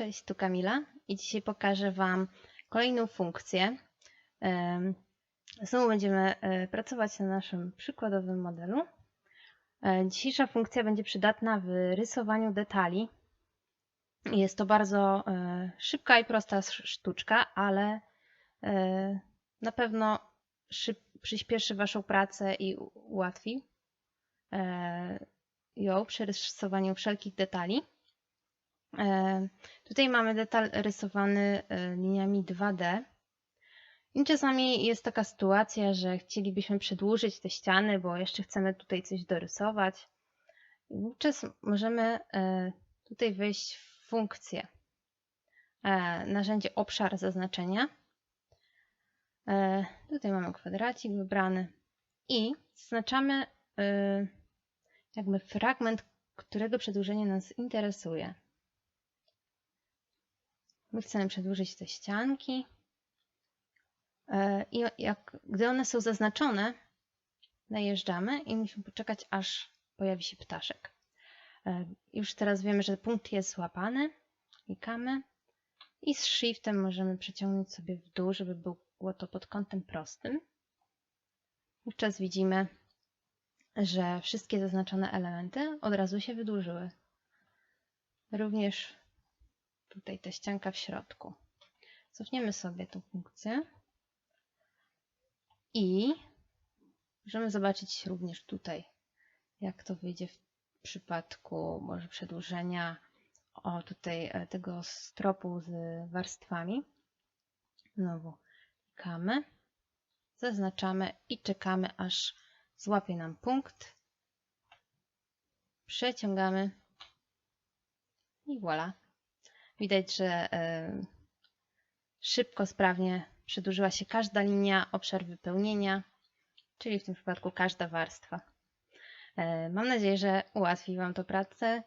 Cześć, tu Kamila i dzisiaj pokażę Wam kolejną funkcję. Znowu będziemy e, pracować na naszym przykładowym modelu. E, Dzisiejsza funkcja będzie przydatna w rysowaniu detali. Jest to bardzo e, szybka i prosta sz- sztuczka, ale na pewno przyspieszy Waszą pracę i ułatwi ją przy rysowaniu wszelkich detali. E, Tutaj mamy detal rysowany e, liniami 2D. I czasami jest taka sytuacja, że chcielibyśmy przedłużyć te ściany, bo jeszcze chcemy tutaj coś dorysować. I wówczas możemy e, tutaj wejść w funkcję. Narzędzie obszar zaznaczenia. Tutaj mamy kwadracik wybrany i zaznaczamy jakby fragment, którego przedłużenie nas interesuje. My chcemy przedłużyć te ścianki. E, I jak, gdy one są zaznaczone, najeżdżamy i musimy poczekać, aż pojawi się ptaszek. E, Już teraz wiemy, że punkt jest złapany. Klikamy i z shiftem możemy przeciągnąć sobie w dół, żeby było to pod kątem prostym. Wówczas widzimy, że wszystkie zaznaczone elementy od razu się wydłużyły. Również tutaj ta ścianka w środku. Cofniemy sobie tą funkcję i możemy zobaczyć również tutaj, jak to wyjdzie w przypadku może przedłużenia o tutaj e, tego stropu z warstwami. Znowu klikamy, zaznaczamy i czekamy, aż złapie nam punkt. Przeciągamy i voilà. Widać, że e, szybko, sprawnie przedłużyła się każda linia, obszar wypełnienia, czyli w tym przypadku każda warstwa. E, Mam nadzieję, że ułatwi Wam to pracę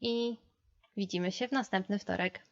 i widzimy się w następny wtorek.